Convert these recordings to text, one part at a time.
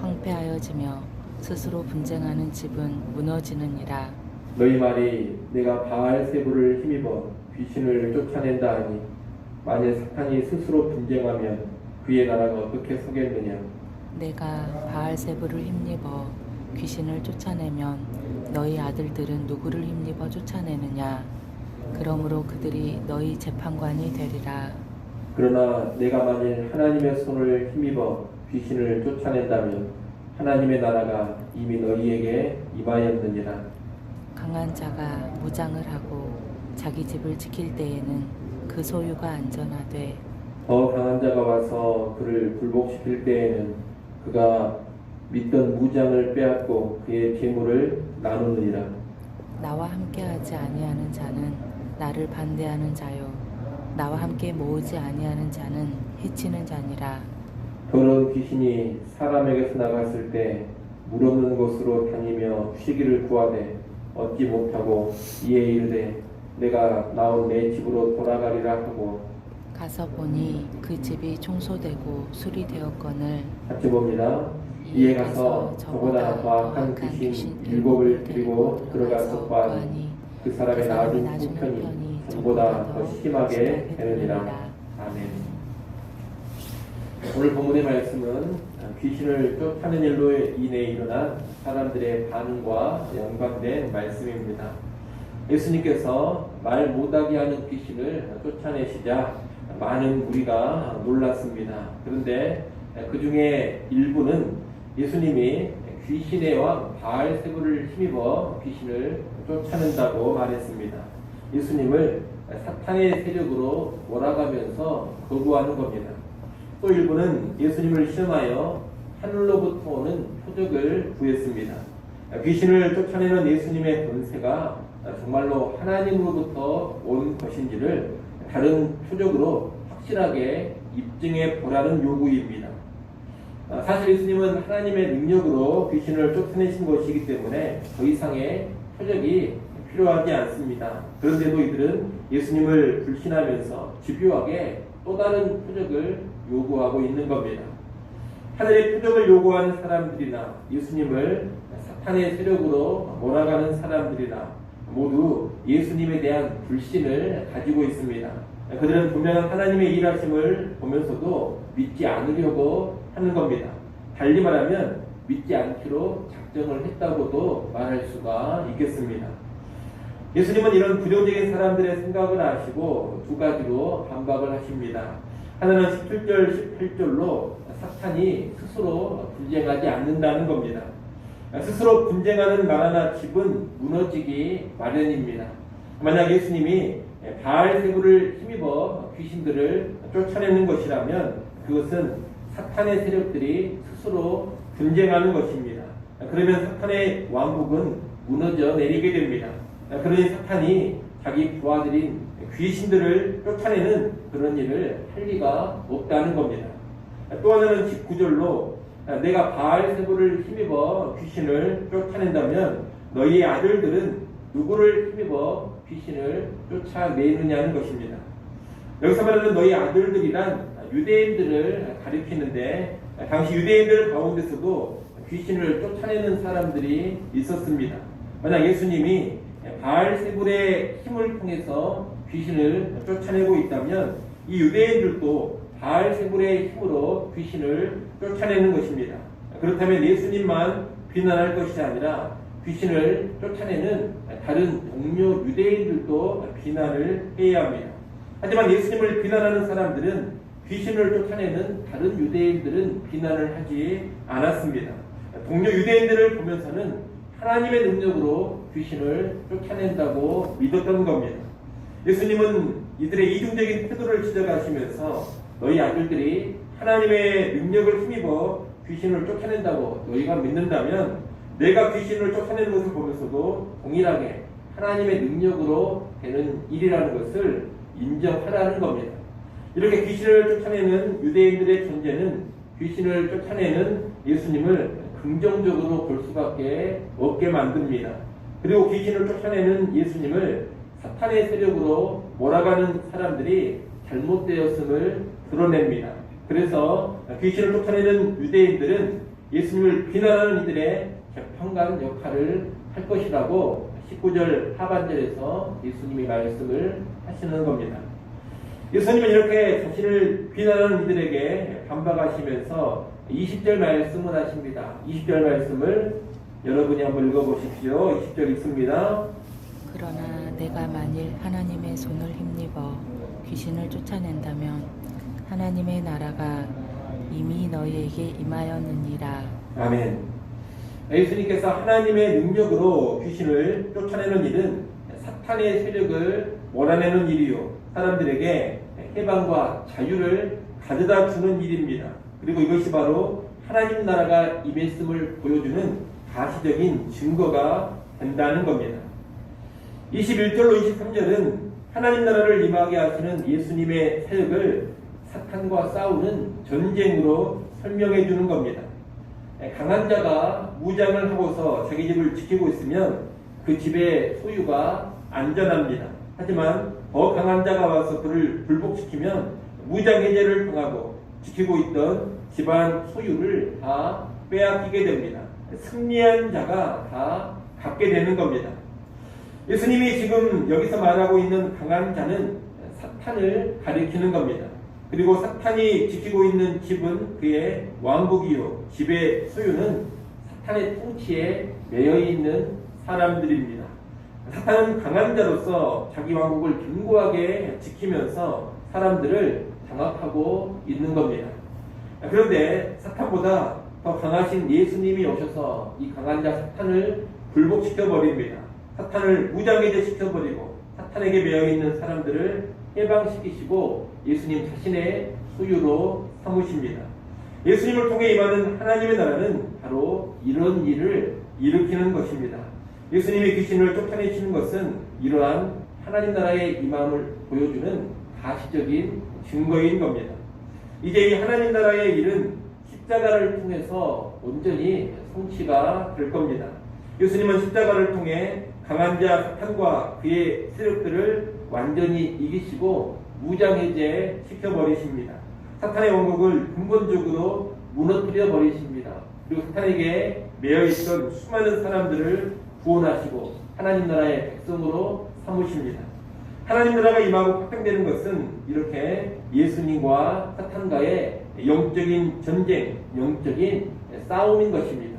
황폐하여지며 스스로 분쟁하는 집은 무너지느니라. 너희 말이 내가 바알세부를 힘입어 귀신을 쫓아낸다 하니 만일 사탄이 스스로 분쟁하면 그의 나라가 어떻게 서겠느냐? 내가 바알세부를 힘입어 귀신을 쫓아내면 너희 아들들은 누구를 힘입어 쫓아내느냐? 그러므로 그들이 너희 재판관이 되리라. 그러나 내가 만일 하나님의 손을 힘입어 귀신을 쫓아낸다면 하나님의 나라가 이미 너희에게 임하였느니라. 강한 자가 무장을 하고 자기 집을 지킬 때에는 그 소유가 안전하되 더 강한 자가 와서 그를 굴복시킬 때에는 그가 믿던 무장을 빼앗고 그의 재물을 나누느니라. 나와 함께하지 아니하는 자는 나를 반대하는 자요. 나와 함께 모으지 아니하는 자는 해치는 자니라 더러운 귀신이 사람에게서 나갔을 때 물 없는 곳으로 다니며 쉬기를 구하되 얻지 못하고 이에 이르되 내가 나온 내 집으로 돌아가리라 하고 가서 보니 그 집이 청소되고 수리되었거늘 같이 봅니다. 이에 가서 저보다 더 악한 귀신 일곱을 데리고 들어가서 보아니 그 사람의 나중 후편이 전보다 더 심하게 되느니라. 아멘. 오늘 본문의 말씀은 귀신을 쫓아낸 일로 인해 일어난 사람들의 반응과 연관된 말씀입니다. 예수님께서 말 못하게 하는 귀신을 쫓아내시자 많은 무리가 놀랐습니다. 그런데 그 중에 일부는 예수님이 귀신의 왕 바알세부를 힘입어 귀신을 쫓아낸다고 말했습니다. 예수님을 사탄의 세력으로 몰아가면서 거부하는 겁니다. 또 일부는 예수님을 시험하여 하늘로부터 오는 표적을 구했습니다. 귀신을 쫓아내는 예수님의 권세가 정말로 하나님으로부터 온 것인지를 다른 표적으로 확실하게 입증해 보라는 요구입니다. 사실 예수님은 하나님의 능력으로 귀신을 쫓아내신 것이기 때문에 더 이상의 표적이 필요하지 않습니다. 그런데도 이들은 예수님을 불신하면서 집요하게 또 다른 표적을 요구하고 있는 겁니다. 하늘의 표적을 요구하는 사람들이나 예수님을 사탄의 세력으로 몰아가는 사람들이나 모두 예수님에 대한 불신을 가지고 있습니다. 그들은 분명한 하나님의 일하심을 보면서도 믿지 않으려고 하는 겁니다. 달리 말하면 믿지 않기로 작정을 했다고도 말할 수가 있겠습니다. 예수님은 이런 부정적인 사람들의 생각을 아시고 두 가지로 반박을 하십니다. 하나는 17절, 18절로 사탄이 스스로 분쟁하지 않는다는 겁니다. 스스로 분쟁하는 나라나 집은 무너지기 마련입니다. 만약 예수님이 바알세부를 힘입어 귀신들을 쫓아내는 것이라면 그것은 사탄의 세력들이 스스로 분쟁하는 것입니다. 그러면 사탄의 왕국은 무너져 내리게 됩니다. 그러니 사탄이 자기 부하들인 귀신들을 쫓아내는 그런 일을 할 리가 없다는 겁니다. 또 하나는 19절로 내가 바알세부를 힘입어 귀신을 쫓아낸다면 너희 아들들은 누구를 힘입어 귀신을 쫓아내느냐는 것입니다. 여기서 말하는 너희 아들들이란 유대인들을 가리키는데 당시 유대인들 가운데서도 귀신을 쫓아내는 사람들이 있었습니다. 만약 예수님이 바알세불의 힘을 통해서 귀신을 쫓아내고 있다면 이 유대인들도 바알 세불의 힘으로 귀신을 쫓아내는 것입니다. 그렇다면 예수님만 비난할 것이 아니라 귀신을 쫓아내는 다른 동료 유대인들도 비난을 해야 합니다. 하지만 예수님을 비난하는 사람들은 귀신을 쫓아내는 다른 유대인들은 비난을 하지 않았습니다. 동료 유대인들을 보면서는 하나님의 능력으로 귀신을 쫓아낸다고 믿었던 겁니다. 예수님은 이들의 이중적인 태도를 지적하시면서 너희 아들들이 하나님의 능력을 힘입어 귀신을 쫓아낸다고 너희가 믿는다면 내가 귀신을 쫓아내는 것을 보면서도 동일하게 하나님의 능력으로 되는 일이라는 것을 인정하라는 겁니다. 이렇게 귀신을 쫓아내는 유대인들의 존재는 귀신을 쫓아내는 예수님을 긍정적으로 볼 수밖에 없게 만듭니다. 그리고 귀신을 쫓아내는 예수님을 사탄의 세력으로 몰아가는 사람들이 잘못되었음을 드러냅니다. 그래서 귀신을 쫓아내는 유대인들은 예수님을 비난하는 이들의 재판관 역할을 할 것이라고 19절 하반절에서 예수님이 말씀을 하시는 겁니다. 예수님은 이렇게 자신을 비난하는 이들에게 반박하시면서 20절 말씀을 하십니다. 20절 말씀을 여러분이 한번 읽어보십시오. 20절 읽습니다. 그러나 내가 만일 하나님의 손을 힘입어 귀신을 쫓아낸다면 하나님의 나라가 이미 너희에게 임하였느니라. 아멘. 예수님께서 하나님의 능력으로 귀신을 쫓아내는 일은 사탄의 세력을 몰아내는 일이요. 사람들에게 해방과 자유를 가져다 주는 일입니다. 그리고 이것이 바로 하나님 나라가 임했음을 보여주는 가시적인 증거가 된다는 겁니다. 21절로 23절은 하나님 나라를 임하게 하시는 예수님의 사역을 사탄과 싸우는 전쟁으로 설명해 주는 겁니다. 강한 자가 무장을 하고서 자기 집을 지키고 있으면 그 집의 소유가 안전합니다. 하지만 더 강한 자가 와서 그를 불복시키면 무장 해제를 당하고 지키고 있던 집안 소유를 다 빼앗기게 됩니다. 승리한 자가 다 갖게 되는 겁니다. 예수님이 지금 여기서 말하고 있는 강한 자는 사탄을 가리키는 겁니다. 그리고 사탄이 지키고 있는 집은 그의 왕국이요. 집의 소유는 사탄의 통치에 매여 있는 사람들입니다. 사탄은 강한 자로서 자기 왕국을 견고하게 지키면서 사람들을 장악하고 있는 겁니다. 그런데 사탄보다 더 강하신 예수님이 오셔서 이 강한 자 사탄을 굴복시켜 버립니다. 사탄을 무장해제 시켜버리고 사탄에게 매여 있는 사람들을 해방시키시고 예수님 자신의 소유로 삼으십니다. 예수님을 통해 임하는 하나님의 나라는 바로 이런 일을 일으키는 것입니다. 예수님이 귀신을 쫓아내시는 것은 이러한 하나님 나라의 임함을 보여주는 가시적인 증거인 겁니다. 이제 이 하나님 나라의 일은 십자가를 통해서 온전히 성취가 될 겁니다. 예수님은 십자가를 통해 강한 자 사탄과 그의 세력들을 완전히 이기시고 무장해제 시켜버리십니다. 사탄의 왕국을 근본적으로 무너뜨려 버리십니다. 그리고 사탄에게 매여있던 수많은 사람들을 구원하시고 하나님 나라의 백성으로 삼으십니다. 하나님 나라가 임하고 확장되는 것은 이렇게 예수님과 사탄과의 영적인 전쟁, 영적인 싸움인 것입니다.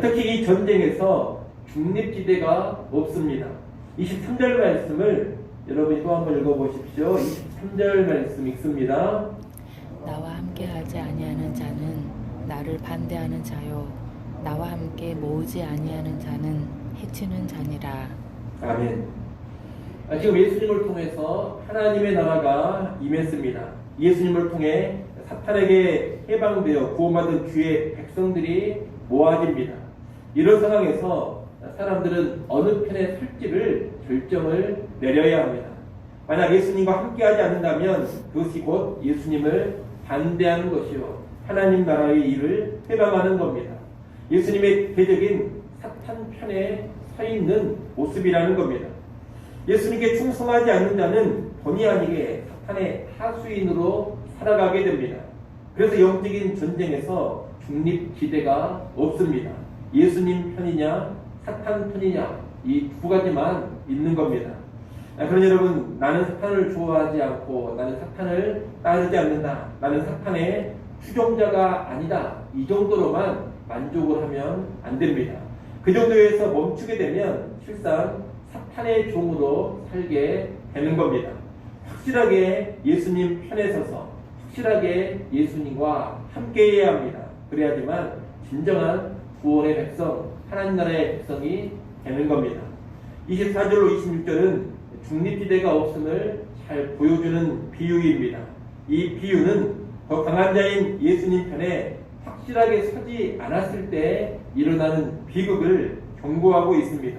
특히 이 전쟁에서 중립지대가 없습니다. 23절 말씀을 여러분이 또 한번 읽어보십시오. 23절 말씀 읽습니다. 나와 함께 하지 아니하는 자는 나를 반대하는 자요 나와 함께 모으지 아니하는 자는 해치는 자니라. 아멘. 아, 지금 예수님을 통해서 하나님의 나라가 임했습니다. 예수님을 통해 사탄에게 해방되어 구원받은 주의 백성들이 모아집니다. 이런 상황에서 사람들은 어느 편에 설지를 결정을 내려야 합니다. 만약 예수님과 함께하지 않는다면 그것이 곧 예수님을 반대하는 것이요 하나님 나라의 일을 해방하는 겁니다. 예수님의 대적인 사탄 편에 서 있는 모습이라는 겁니다. 예수님께 충성하지 않는 자는 본의 아니게 사탄의 하수인으로 살아가게 됩니다. 그래서 영적인 전쟁에서 중립 지대가 없습니다. 예수님 편이냐, 사탄 편이냐, 이 두 가지만 있는 겁니다. 아, 그런 여러분, 나는 사탄을 좋아하지 않고, 나는 사탄을 따르지 않는다. 나는 사탄의 추종자가 아니다. 이 정도로만 만족을 하면 안 됩니다. 그 정도에서 멈추게 되면 실상 사탄의 종으로 살게 되는 겁니다. 확실하게 예수님 편에 서서 확실하게 예수님과 함께해야 합니다. 그래야지만 진정한 구원의 백성, 하나님 나라의 백성이 되는 겁니다. 24절로 26절은 중립지대가 없음을 잘 보여주는 비유입니다. 이 비유는 더 강한 자인 예수님 편에 확실하게 서지 않았을 때 일어나는 비극을 경고하고 있습니다.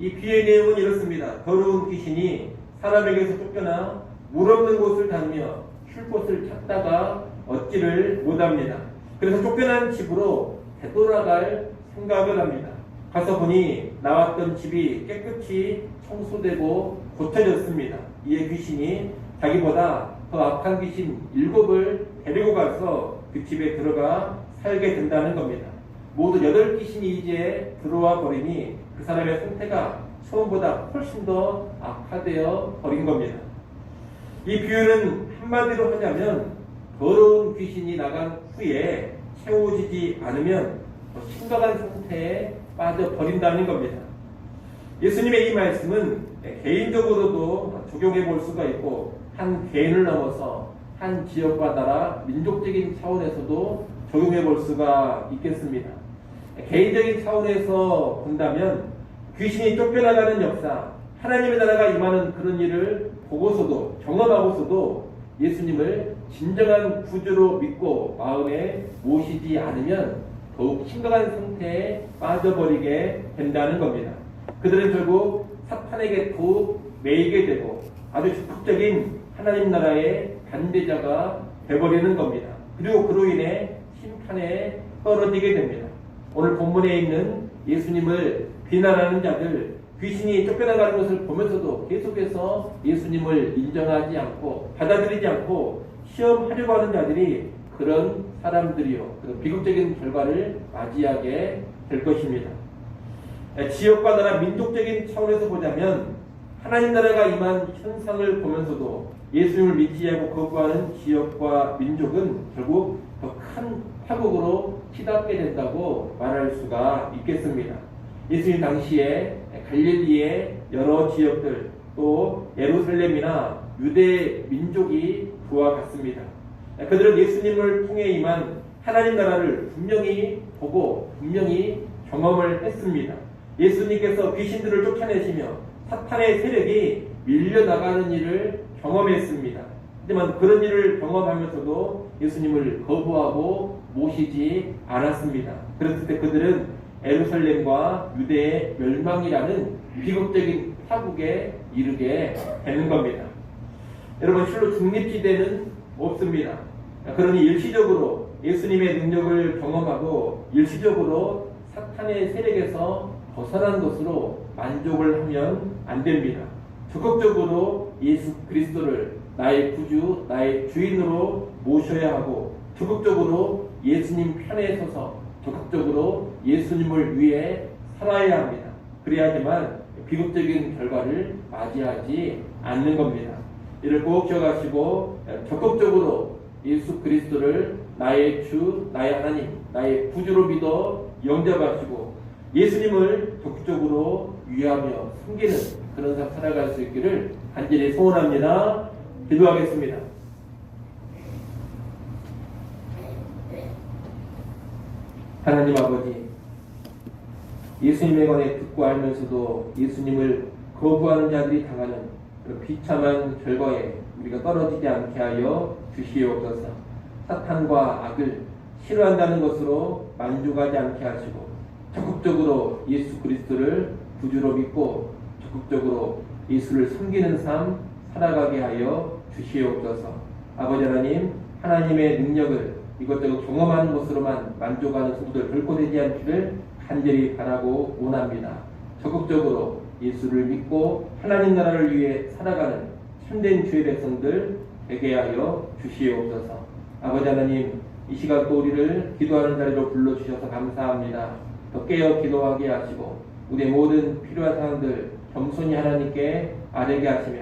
이 비의 내용은 이렇습니다. 더러운 귀신이 사람에게서 쫓겨나 물 없는 곳을 다니며 쉴 곳을 찾다가 얻지를 못합니다. 그래서 쫓겨난 집으로 되돌아갈 생각을 합니다. 가서 보니 나왔던 집이 깨끗이 청소되고 고쳐졌습니다. 이에 귀신이 자기보다 더 악한 귀신 일곱을 데리고 가서 그 집에 들어가 살게 된다는 겁니다. 모두 여덟 귀신이 이제 들어와 버리니 그 사람의 상태가 처음보다 훨씬 더 악화되어 버린 겁니다. 이 비유는 한마디로 하자면 더러운 귀신이 나간 후에 채워지지 않으면 더 심각한 상태에 빠져버린다는 겁니다. 예수님의 이 말씀은 개인적으로도 적용해 볼 수가 있고 한 개인을 넘어서 한 지역과 나라 민족적인 차원에서도 적용해 볼 수가 있겠습니다. 개인적인 차원에서 본다면 귀신이 쫓겨나가는 역사, 하나님의 나라가 임하는 그런 일을 보고서도 경험하고서도 예수님을 진정한 구주로 믿고 마음에 모시지 않으면 더욱 심각한 상태에 빠져버리게 된다는 겁니다. 그들은 결국 사탄에게 더욱 매이게 되고 아주 적극적인 하나님 나라의 반대자가 되버리는 겁니다. 그리고 그로 인해 심판에 떨어지게 됩니다. 오늘 본문에 있는 예수님을 비난하는 자들, 귀신이 쫓겨나가는 것을 보면서도 계속해서 예수님을 인정하지 않고 받아들이지 않고 시험하려고 하는 자들이 그런 사람들이요. 그런 비극적인 결과를 맞이하게 될 것입니다. 지역과 나라 민족적인 차원에서 보자면 하나님 나라가 임한 현상을 보면서도 예수님을 믿지 않고 거부하는 지역과 민족은 결국 더 큰 파국으로 치닫게 된다고 말할 수가 있겠습니다. 예수님 당시에 갈릴리의 여러 지역들 또 예루살렘이나 유대 민족이 그와 같습니다. 그들은 예수님을 통해 임한 하나님 나라를 분명히 보고 분명히 경험을 했습니다. 예수님께서 귀신들을 쫓아내시며 사탄의 세력이 밀려나가는 일을 경험했습니다. 하지만 그런 일을 경험하면서도 예수님을 거부하고 모시지 않았습니다. 그랬을 때 그들은 에루살렘과 유대의 멸망이라는 비극적인 파국에 이르게 되는 겁니다. 여러분 실로 중립지대는 없습니다. 그러니 일시적으로 예수님의 능력을 경험하고 일시적으로 사탄의 세력에서 벗어난 것으로 만족을 하면 안 됩니다. 적극적으로 예수 그리스도를 나의 구주, 나의 주인으로 모셔야 하고 적극적으로 예수님 편에 서서 적극적으로 예수님을 위해 살아야 합니다. 그래야지만 비극적인 결과를 맞이하지 않는 겁니다. 이를 꼭 기억하시고 적극적으로 예수 그리스도를 나의 주, 나의 하나님, 나의 구주로 믿어 영접하시고 예수님을 적극적으로 위하며 섬기는 그런 삶 살아갈 수 있기를 간절히 소원합니다. 기도하겠습니다. 하나님 아버지, 예수님에 관해 듣고 알면서도 예수님을 거부하는 자들이 당하는 비참한 결과에 우리가 떨어지지 않게 하여 주시옵소서. 사탄과 악을 싫어한다는 것으로 만족하지 않게 하시고 적극적으로 예수 그리스도를 구주로 믿고 적극적으로 예수를 섬기는 삶 살아가게 하여 주시옵소서. 아버지 하나님, 하나님의 능력을 이것저것 경험하는 것으로만 만족하는 성도들 결코 되지 않기를 간절히 바라고 원합니다. 적극적으로 예수를 믿고 하나님 나라를 위해 살아가는 참된 주의 백성들 되게 하여 주시옵소서. 아버지 하나님, 이또 우리를 기도하는 자리로 불러주셔서 감사합니다. 더 깨어 기도하게 하시고 우리의 모든 필요한 사항들 겸손히 하나님께 아뢰게 하시며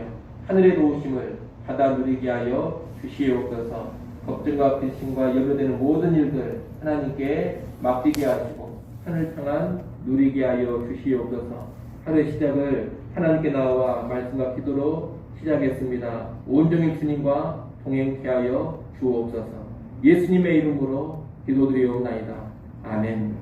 하늘의 도우심을 받아 누리게 하여 주시옵소서. 걱정과 근심과 염려되는 모든 일들 하나님께 맡기게 하시고 하늘 평안 누리게 하여 주시옵소서. 하루의 시작을 하나님께 나와 말씀과 기도로 시작했습니다. 온종일 주님과 동행케 하여 주옵소서. 예수님의 이름으로 기도드리옵나이다. 아멘.